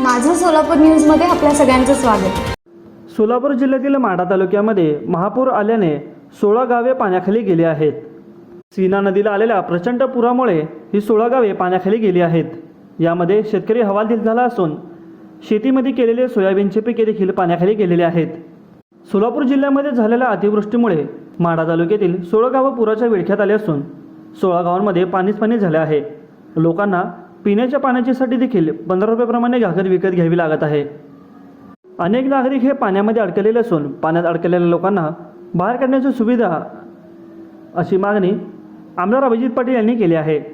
माझं सोलापूर न्यूजमध्ये आपल्या सगळ्यांचं स्वागत. सोलापूर जिल्ह्यातील माढा तालुक्यामध्ये महापूर आल्याने सोळा गावे पाण्याखाली गेली आहेत. सीना नदीला आलेल्या प्रचंड पुरामुळे ही सोळा गावे पाण्याखाली गेली आहेत. यामध्ये शेतकरी हवालदिल झाला असून शेतीमध्ये केलेले सोयाबीनचे पिके देखील पाण्याखाली गेलेले आहेत. सोलापूर जिल्ह्यामध्ये झालेल्या अतिवृष्टीमुळे माढा तालुक्यातील सोळा गावं पुराच्या विळख्यात आले असून सोळा गावांमध्ये पाणीच पाणी झाले आहे. लोकांना पिण्याच्या पाण्याच्यासाठी देखील पंधरा रुपयाप्रमाणे घागर विकत घ्यावी लागत आहे. अनेक नागरिक हे पाण्यामध्ये अडकलेले असून पाण्यात अडकलेल्या लोकांना बाहेर काढण्याची सुविधा अशी मागणी आमदार अभिजित पाटील यांनी केली आहे.